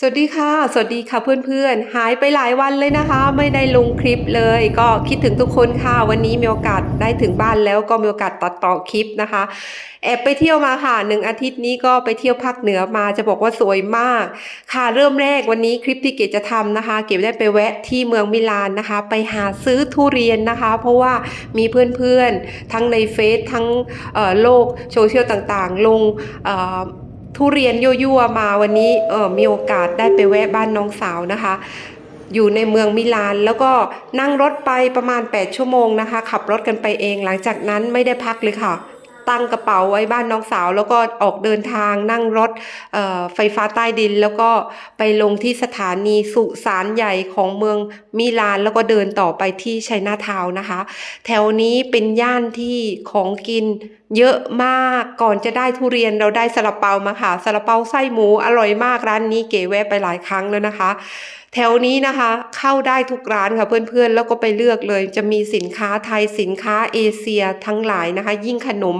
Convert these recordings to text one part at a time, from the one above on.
สวัสดีค่ะ สวัสดีค่ะเพื่อนๆ หายไปหลายวันเลยนะคะ ไม่ได้ลงคลิปเลย ก็คิดถึงทุกคนค่ะ วันนี้มีโอกาสได้ถึงบ้านแล้วก็มีโอกาสตัดต่อคลิปนะคะ แอบไปเที่ยวมาค่ะหนึ่งอาทิตย์นี้ก็ไปเที่ยวภาคเหนือมาจะบอกว่าสวยมาก ค่ะเริ่มแรกวันนี้คลิปที่เกดจะทำนะคะ เกดได้ไปแวะที่เมืองมิลานนะคะ ไปหาซื้อทุเรียนนะคะ เพราะว่ามีเพื่อนๆทั้งในเฟซทั้งโลกโซเชียลต่างๆ ลง ทุเรียนยั่วๆมาวันนี้เออมีโอกาสได้ไปแวะบ้านน้องสาวนะคะ อยู่ในเมืองมิลานแล้วก็นั่งรถไปประมาณ 8 ชั่วโมงนะคะ ขับรถกันไปเองหลังจากนั้นไม่ได้พักเลยค่ะ ตั้งกระเป๋าไว้บ้านน้องสาว แล้วก็ออกเดินทางนั่งรถไฟฟ้าใต้ดิน แล้วก็ไปลงที่สถานีสุสานใหญ่ของเมืองมิลานแล้วก็เดินต่อไปที่ชัยนาทาวน์นะคะ แถวนี้เป็นย่านที่ของกิน เยอะมากก่อนจะได้ทุเรียนเราได้ซาลาเปามาค่ะซาลาเปาไส้หมูอร่อยมากร้านนี้เก๋แวะไปหลายครั้งแล้วนะคะ แถวนี้นะคะ เข้าได้ทุกร้านค่ะเพื่อนๆ แล้วก็ไปเลือกเลย จะมีสินค้าไทยสินค้าเอเชียทั้งหลายนะคะ ยิ่งขนม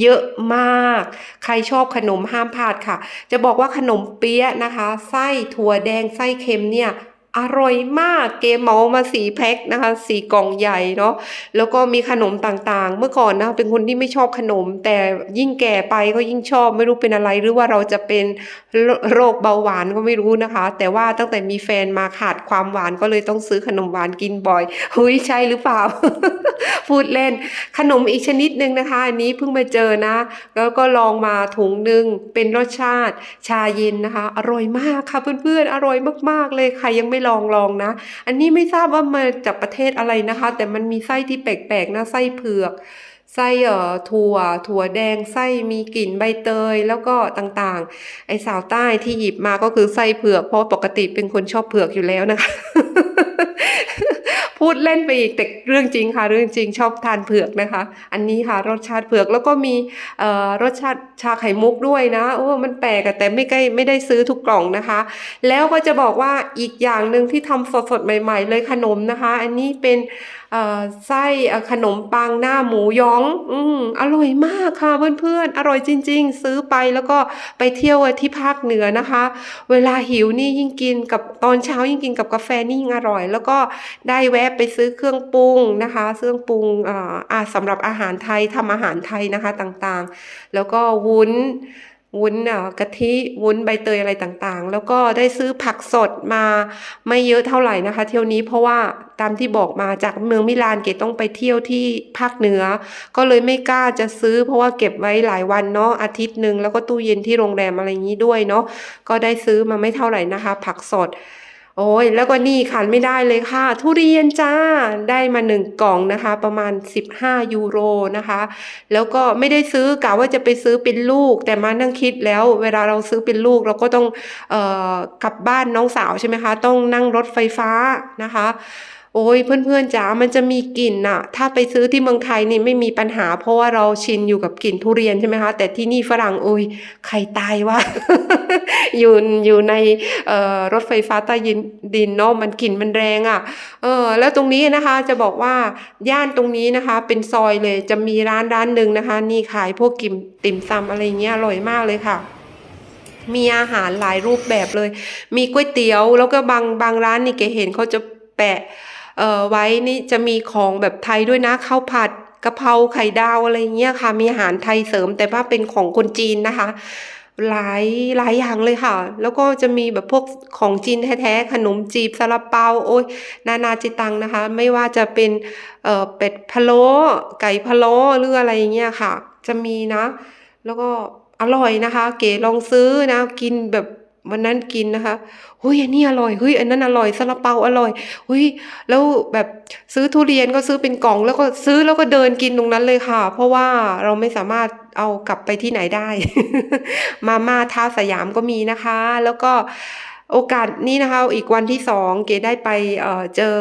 เยอะมาก ใครชอบขนมห้ามพลาดค่ะ จะบอกว่าขนมเปี๊ยะนะคะ ไส้ถั่วแดงไส้เค็มเนี่ย อร่อยมากเกมเมามาสีแพ็คนะคะสีกล่องใหญ่เนาะแล้วก็มีขนมต่างๆ เมื่อก่อนนะเป็นคนที่ไม่ชอบขนม แต่ยิ่งแก่ไปก็ยิ่งชอบไม่รู้เป็นอะไร หรือว่าเราจะเป็นโรโรคเบาหวานก็ไม่รู้นะคะ แต่ว่าตั้งแต่มีแฟนมาขาดความหวานก็เลยต้องซื้อขนมหวานกินบ่อยเฮ้ยใช่หรือเปล่า พูดเล่น ขนมอีกชนิดหนึ่งนะคะ อันนี้เพิ่งมาเจอนะ แล้วก็ลองมาถุงหนึ่งเป็นรสชาติชาเย็นนะคะ อร่อยมากค่ะเพื่อนๆ อร่อยมากๆเลยใครยังไม่ลองลองนะ อันนี้ไม่ทราบว่ามาจากประเทศอะไรนะคะ แต่มันมีไส้ที่แปลกๆนะไส้เผือกไส้เอ่อถั่ว ถั่วแดงไส้มีกลิ่นใบเตยแล้วก็ต่างๆ ไอ้สาวใต้ที่หยิบมาก็คือไส้เผือก เพราะปกติเป็นคนชอบเผือกอยู่แล้วนะคะ พูดเล่นไปอีกแต่เรื่องจริงค่ะ เรื่องจริงชอบทานเผือกนะคะ อันนี้ค่ะรสชาติเผือกแล้วก็มีรสชาติชาไข่มุกด้วยนะโอ้มันแปลกแต่ไม่ใกล้ไม่ได้ซื้อทุกกล่องนะคะ แล้วก็จะบอกว่าอีกอย่างหนึ่งที่ทำสดๆใหม่ ๆ เลยขนมนะคะ อันนี้เป็นไส้ขนมปังหน้าหมูยองอืมอร่อยมากค่ะเพื่อนๆ อร่อยจริง ๆ ซื้อไปแล้วก็ไปเที่ยวที่ภาคเหนือนะคะ เวลาหิวนี่ยิ่งกินกับตอนเช้ายิ่งกินกับกาแฟนี่ยิ่งอร่อย แล้วก็ได้แวะไปซื้อเครื่องปรุงนะคะเครื่องปรุงอ่าสำหรับอาหารไทยทำอาหารไทยนะคะต่างๆ แล้วก็วุ้นวุ้นอ่อกะทิวุ้นใบเตยอะไรต่างๆ แล้วก็ได้ซื้อผักสดมาไม่เยอะเท่าไหร่นะคะ เที่ยวนี้เพราะว่าตามที่บอกมาจากเมืองมิลานเกต้องไปเที่ยวที่ภาคเหนือ ก็เลยไม่กล้าจะซื้อ เพราะว่าเก็บไว้หลายวันเนาะอาทิตย์หนึ่งแล้วก็ตู้เย็นที่โรงแรมอะไรอย่างนี้ด้วยเนาะก็ได้ซื้อมาไม่เท่าไหร่นะคะ ผักสด โอ้ยแล้วก็นี่ขาดไม่ได้เลยค่ะ ทุเรียนจ้าได้มาหนึ่งกล่องนะคะ ประมาณ 15 ยูโรนะคะ แล้วก็ไม่ได้ซื้อกะว่าจะไปซื้อเป็นลูก แต่มานั่งคิดแล้ว เวลาเราซื้อเป็นลูกเราก็ต้องเอ่อกลับบ้านน้องสาวใช่ไหมคะ ต้องนั่งรถไฟฟ้านะคะโอ้ยเพื่อนๆจ๋า มันจะมีกลิ่นน่ะ ถ้าไปซื้อที่เมืองไทยนี่ไม่มีปัญหา เพราะว่าเราชินอยู่กับกลิ่นทุเรียนใช่ไหมคะ แต่ที่นี่ฝรั่งโอ้ยใครตายวะ อยู่อยู่ในรถไฟฟ้าใต้ดินดินเนาะมันกลิ่นมันแรงอะเออแล้วตรงนี้นะคะจะบอกว่าย่านตรงนี้นะคะ เป็นซอยเลยจะมีร้านร้านหนึ่งนะคะ นี่ขายพวกกิมติ่มซำอะไรเงี้ยอร่อยมากเลยค่ะมีอาหารหลายรูปแบบเลย มีก๋วยเตี๋ยว แล้วก็บางบางร้านนี่แกเห็นเขาจะแปะเอ่อไว้นี่จะมีของแบบไทยด้วยนะข้าวผัดกะเพราไข่ดาวอะไรเงี้ยค่ะ มีอาหารไทยเสริมแต่ว่าเป็นของคนจีนนะคะ หลายหลายอย่างเลยค่ะ แล้วก็จะมีแบบพวกของจีนแท้ๆ ขนมจีบซาลาเปาโอ้ยนานาจิตังนะคะ ไม่ว่าจะเป็นเอ่อเป็ดพะโล้ไก่พะโล้หรืออะไรเงี้ยค่ะ จะมีนะ แล้วก็อร่อยนะคะ เก๋ลองซื้อนะ กินแบบวันนั้นกินนะคะเฮ้ยอันนี้อร่อย เฮ้ยอันนั้นอร่อยซาลาเปาอร่อยเฮ้ยแล้วแบบซื้อทุเรียนก็ซื้อเป็นกล่อง แล้วก็ซื้อแล้วก็เดินกินตรงนั้นเลยค่ะ เพราะว่าเราไม่สามารถ เอากลับไปที่ไหนได้ มาม่าท่าสยามก็มีนะคะ แล้วก็โอกาสนี้นะคะ อีกวันที่สองเก๋ได้ไปเเจอ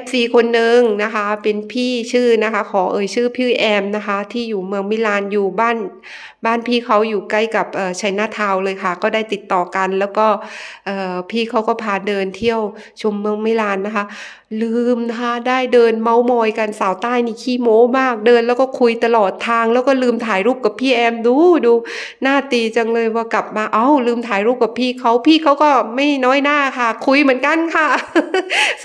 FC คนหนึ่งนะคะ เป็นพี่ชื่อนะคะ ขอเอ่ยชื่อพี่แอมนะคะ ที่อยู่เมืองมิลานอยู่บ้าน บ้านพี่เขาอยู่ใกล้กับเอ่อชัยนาทาวเลยค่ะ ก็ได้ติดต่อกัน แล้วก็เอ่อพี่เขาก็พาเดินเที่ยวชมเมืองมิลานนะคะ ลืมนะคะได้เดินเมามอยกันสาวใต้นี่ขี้โม้มากเดินแล้วก็คุยตลอดทาง แล้วก็ลืมถ่ายรูปกับพี่แอมดูดูหน้าตีจังเลยว่ากลับมาเอ้าลืมถ่ายรูปกับพี่เขาพี่เขาก็ไม่น้อยหน้าค่ะ คุยเหมือนกันค่ะ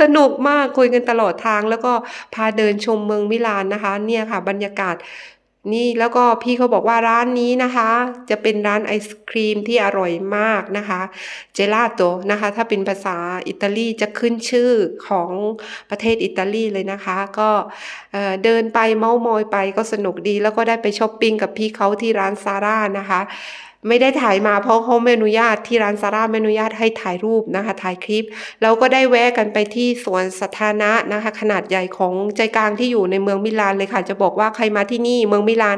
สนุกมากคุยกันตลอดทาง แล้วก็พาเดินชมเมืองมิลานนะคะ เนี่ยค่ะ บรรยากาศนี่แล้วก็พี่เขาบอกว่าร้านนี้นะคะ จะเป็นร้านไอศครีมที่อร่อยมากนะคะเจลาโตนะคะ ถ้าเป็นภาษาอิตาลีจะขึ้นชื่อของประเทศอิตาลีเลยนะคะ ก็เอ่อเดินไปเมาส์มอยไปก็สนุกดี แล้วก็ได้ไปช้อปปิ้งกับพี่เขาที่ร้านซาร่านะคะ ไม่ได้ถ่ายมาเพราะเขาไม่อนุญาตที่ร้านซาร่าไม่อนุญาตให้ถ่ายรูปนะคะ ถ่ายคลิปเราก็ได้แวะกันไปที่สวนสาธารณะนะคะ ขนาดใหญ่ของใจกลางที่อยู่ในเมืองมิลานเลยค่ะ จะบอกว่าใครมาที่นี่เมืองมิลาน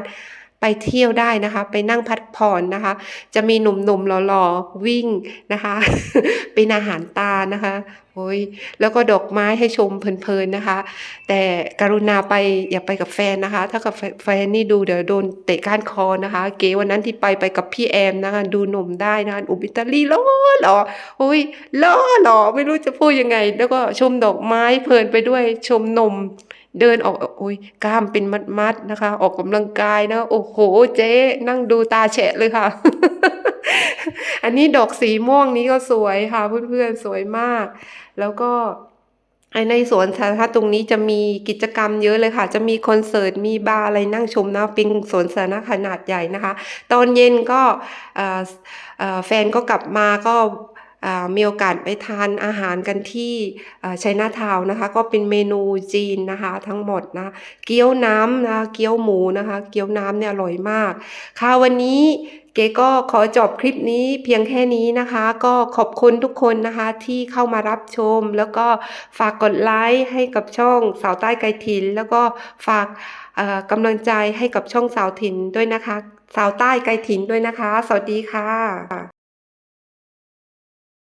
ไปเที่ยวได้นะคะ ไปนั่งพักผ่อนนะคะ จะมีหนุ่มๆหล่อๆวิ่งนะคะเป็นอาหารตานะคะโอ้ยแล้วก็ดอกไม้ให้ชมเพลินๆนะคะ แต่กรุณาไปอย่าไปกับแฟนนะคะ ถ้ากับแฟนนี่ดูเดี๋ยวโดนเตะก้านคอนะคะ เก๋วันนั้นที่ไปไปกับพี่แอมนะคะดูหนุ่มได้นะะอุบิตาลีล้อหลอโอ้ยล้อหลอไม่รู้จะพูดยังไง แล้วก็ชมดอกไม้เพลินไปด้วยชมนม เดินออกโอ้ยกล้ามเป็นมัดๆนะคะ ออกกำลังกายนะ โอ้โห เจ๊นั่งดูตาแฉะเลยค่ะ อันนี้ดอกสีม่วงนี้ก็สวยค่ะเพื่อนๆสวยมาก แล้วก็ในสวนสาธารณะตรงนี้จะมีกิจกรรมเยอะเลยค่ะ จะมีคอนเสิร์ต มีบาร์อะไรนั่งชมนะ เป็นสวนสาธารณะขนาดใหญ่นะคะ ตอนเย็นก็แฟนก็กลับมาก็ มีโอกาสไปทานอาหารกันที่ชัยนาทาวน์นะคะ ก็เป็นเมนูจีนนะคะ ทั้งหมดนะ เกี๊ยวน้ำนะเกี๊ยวหมูนะคะ เกี๊ยวน้ำเนี่ยอร่อยมาก ค่ะวันนี้เก๋ก็ขอจบคลิปนี้เพียงแค่นี้นะคะ ก็ขอบคุณทุกคนนะคะที่เข้ามารับชม แล้วก็ฝากกดไลค์ให้กับช่องสาวใต้ไกลถิ่นแล้วก็ฝากกำลังใจให้กับช่องสาวถิ่นด้วยนะคะ สาวใต้ไกลถิ่นด้วยนะคะ สวัสดีค่ะ